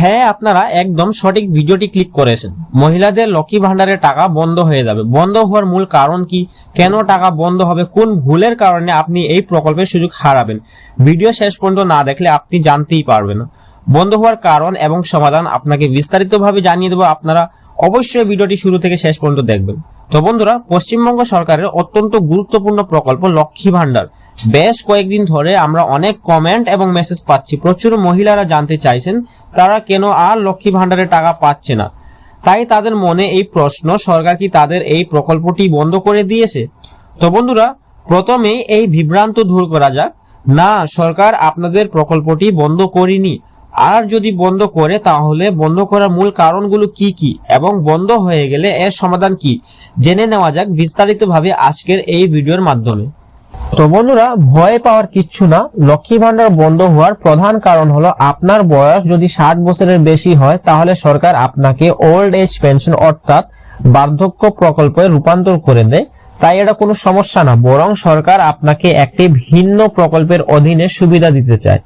হ্যাঁ আপনারা একদম সঠিক ভিডিওটি ক্লিক করেছেন মহিলাদের লক্ষ্মী ভান্ডারের টাকা বন্ধ হয়ে যাবে। বন্ধ হওয়ার মূল কারণ কি? কেন টাকা বন্ধ হবে? কোন ভুলের কারণে আপনি এই প্রকল্পের সুযোগ হারাবেন? ভিডিও শেষ পর্যন্ত না দেখলে আপনি জানতেই পারবেন বন্ধ হওয়ার কারণ এবং সমাধান আপনাকে বিস্তারিতভাবে জানিয়ে দেবো আপনারা অবশ্যই ভিডিওটি শুরু থেকে শেষ পর্যন্ত দেখবেন। তো বন্ধুরা, পশ্চিমবঙ্গ সরকারের অত্যন্ত গুরুত্বপূর্ণ প্রকল্প লক্ষ্মী ভান্ডার বেশ কয়েকদিন ধরে আমরা অনেক কমেন্ট এবং মেসেজ পাচ্ছি। প্রচুর মহিলারা জানতে চাইছেন তারা কেন আর লক্ষ্মী ভান্ডারের টাকা পাচ্ছে না? তাই তাদের মনে এই প্রশ্ন, সরকার কি তাদের এই প্রকল্পটি বন্ধ করে দিয়েছে? তো বন্ধুরা, প্রথমেই এই বিভ্রান্ত দূর করা যাক। না, সরকার আপনাদের প্রকল্পটি বন্ধ করেনি। আর যদি বন্ধ করে, তাহলে বন্ধ করার মূল কারণগুলো কি কি? এবং বন্ধ হয়ে গেলে এর সমাধান কি? জেনে নেওয়া যাক বিস্তারিতভাবে আজকের এই ভিডিওর মাধ্যমে। তো বন্ধুরা, ভয় পাওয়ার কিচ্ছু না। লক্ষ্মী ভান্ডার বন্ধ হওয়ার প্রধান কারণ হলো আপনার বয়স যদি ষাট বছরের বেশি হয়, তাহলে সরকার আপনাকে ওল্ড এজ পেনশন অর্থাৎ বার্ধক্য প্রকল্পে রূপান্তর করে দেয়। তাই এটা কোনো সমস্যা না, বরং সরকার আপনাকে একটি ভিন্ন প্রকল্পের অধীনে সুবিধা দিতে চায়।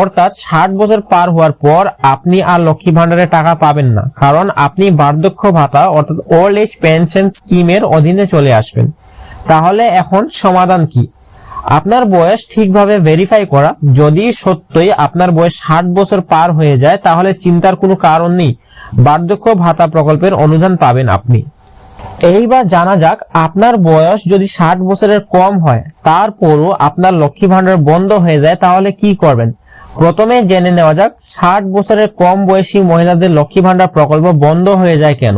অর্থাৎ ষাট বছর পার হওয়ার পর আপনি আর লক্ষ্মী ভান্ডারের টাকা পাবেন না, কারণ আপনি বার্ধক্য ভাতা অর্থাৎ ওল্ড এজ পেনশন স্কিমের অধীনে চলে আসবেন। তাহলে এখন সমাধান কি? আপনার বয়স ঠিকভাবে ভেরিফাই করা। যদি সত্যই আপনার বয়স ষাট বছর পার হয়ে যায়, তাহলে চিন্তার কোনো কারণ নেই। বার্ধক্য ভাতা প্রকল্পের অনুদান পাবেন আপনি। এইবার জানা যাক, আপনার বয়স যদি ষাট বছরের কম হয়, তারপরও আপনার লক্ষ্মী ভান্ডার বন্ধ হয়ে যায়, তাহলে কি করবেন? প্রথমে জেনে নেওয়া যাক, ষাট বছরের কম বয়সী মহিলাদের লক্ষ্মী ভান্ডার প্রকল্প বন্ধ হয়ে যায় কেন।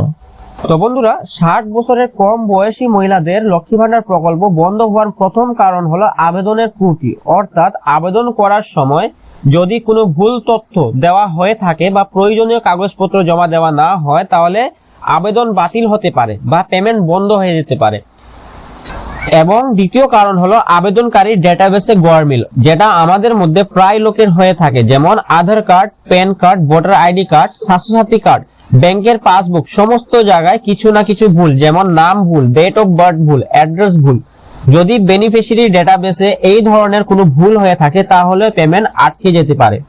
তো বন্ধুরা, ষাট বছরের কম বয়সী মহিলাদের লক্ষ্মী ভান্ডার প্রকল্প বন্ধ হওয়ার প্রথম কারণ হলো আবেদনের ত্রুটি। অর্থাৎ আবেদন করার সময় যদি কোনো ভুল তথ্য দেওয়া হয়ে থাকে বা প্রয়োজনীয় কাগজপত্র জমা দেওয়া না হয়, তাহলে আবেদন বাতিল হতে পারে বা পেমেন্ট বন্ধ হয়ে যেতে পারে। এবং দ্বিতীয় কারণ হলো আবেদনকারী ডেটাবেসে গড়মিল যেটা আমাদের মধ্যে প্রায় লোকের হয়ে থাকে, যেমন Aadhaar card, PAN card, voter ID card, Swasthyasathi card ব্যাংকের পাসবুক, সমস্ত জায়গায় কিছু না কিছু ভুল, যেমন নাম ভুল ডেট অফ বার্থ ভুল অ্যাড্রেস ভুল। যদি বেনিফিশিয়ারি ডেটাবেসে এই ধরনের কোনো ভুল হয়ে থাকে, তাহলে পেমেন্ট আটকে যেতে পারে।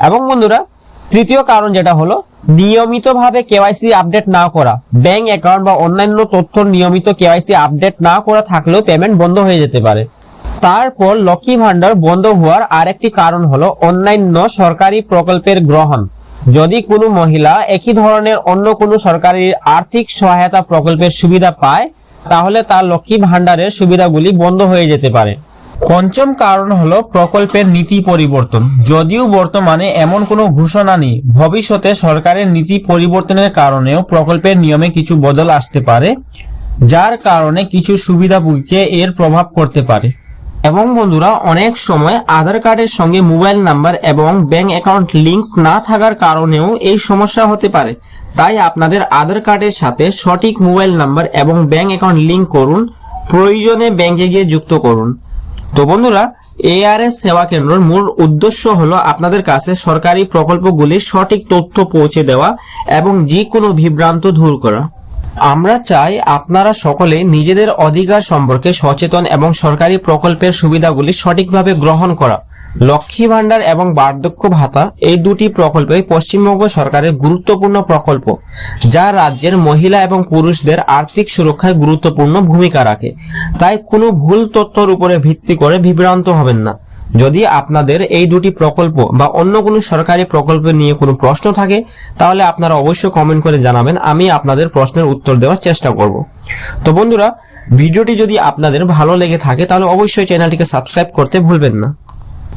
এবং বন্ধুরা, তৃতীয় কারণ যেটা হলো, নিয়মিতভাবে কেওয়াইসি আপডেট না করা। ব্যাংক অ্যাকাউন্ট বা অন্যান্য তথ্য নিয়মিত কেওয়াইসি আপডেট না করা থাকলেও পেমেন্ট বন্ধ হয়ে যেতে পারে। তারপর লক্ষ্মী ভান্ডার বন্ধ হওয়ার আরেকটি কারণ হলো, অন্যান্য সরকারি প্রকল্পের গ্রহণ। যদি কোনো মহিলা একই ধরনের অন্য কোনো সরকারি আর্থিক সহায়তা প্রকল্পের সুবিধা পায়, তাহলে তার লক্ষ্মী ভান্ডারের সুবিধাগুলি বন্ধ হয়ে যেতে পারে। পঞ্চম কারণ হলো প্রকল্পের নীতি পরিবর্তন। যদিও বর্তমানে এমন কোনো ঘোষণা নেই, ভবিষ্যতে সরকারের নীতি পরিবর্তনের কারণেও প্রকল্পের নিয়মে কিছু বদল আসতে পারে, যার কারণে কিছু সুবিধাভোগীকে এর প্রভাব করতে পারে। এবং বন্ধুরা, অনেক সময় আধার কার্ডের সঙ্গে মোবাইল নাম্বার এবং ব্যাংক অ্যাকাউন্ট লিংক না থাকার কারণেও এই সমস্যা হতে পারে। তাই আপনাদের আধার কার্ডের সাথে সঠিক মোবাইল নাম্বার এবং ব্যাংক অ্যাকাউন্ট লিংক করুন, প্রয়োজনে ব্যাংকে গিয়ে যুক্ত করুন। তো বন্ধুরা, এআরএস সেবা কেন্দ্রের মূল উদ্দেশ্য হলো আপনাদের কাছে সরকারি প্রকল্পগুলির সঠিক তথ্য পৌঁছে দেওয়া এবং যে কোনো বিভ্রান্ত দূর করা। আমরা চাই আপনারা সকলে নিজেদের অধিকার সম্পর্কে সচেতন এবং সরকারি প্রকল্পের সুবিধাগুলি সঠিকভাবে গ্রহণ করা। লক্ষ্মী ভাণ্ডার এবং বার্ধক্য ভাতা এই দুটি প্রকল্পই পশ্চিমবঙ্গ সরকারের গুরুত্বপূর্ণ প্রকল্প, যা রাজ্যের মহিলা এবং পুরুষদের আর্থিক সুরক্ষায় গুরুত্বপূর্ণ ভূমিকা রাখে। তাই কোনো ভুল তথ্যর উপরে ভিত্তি করে বিভ্রান্ত হবেন না। যদি আপনাদের এই দুটি প্রকল্প বা অন্য কোনো সরকারি প্রকল্প নিয়ে কোনো প্রশ্ন থাকে, তাহলে আপনারা অবশ্যই কমেন্ট করে জানাবেন, আমি আপনাদের প্রশ্নের উত্তর দেওয়ার চেষ্টা করব। তো বন্ধুরা, ভিডিওটি যদি আপনাদের ভালো লেগে থাকে, তাহলে অবশ্যই চ্যানেলটিকে সাবস্ক্রাইব করতে ভুলবেন না।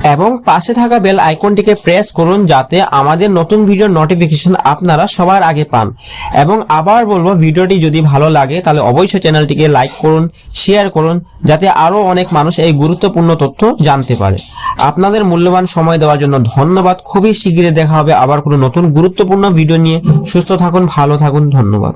এবং পাশে থাকা বেল আইকনটিকে প্রেস করুন যাতে আমাদের নতুন ভিডিওর নোটিফিকেশন আপনারা সবার আগে পান। এবং আবার বলব, ভিডিওটি যদি ভালো লাগে, তাহলে অবশ্যই চ্যানেলটিকে লাইক করুন শেয়ার করুন, যাতে আরও অনেক মানুষ এই গুরুত্বপূর্ণ তথ্য জানতে পারে। আপনাদের মূল্যবান সময় দেওয়ার জন্য ধন্যবাদ। খুবই শীঘ্রই দেখা হবে আবার কোনো নতুন গুরুত্বপূর্ণ ভিডিও নিয়ে। সুস্থ থাকুন, ভালো থাকুন, ধন্যবাদ।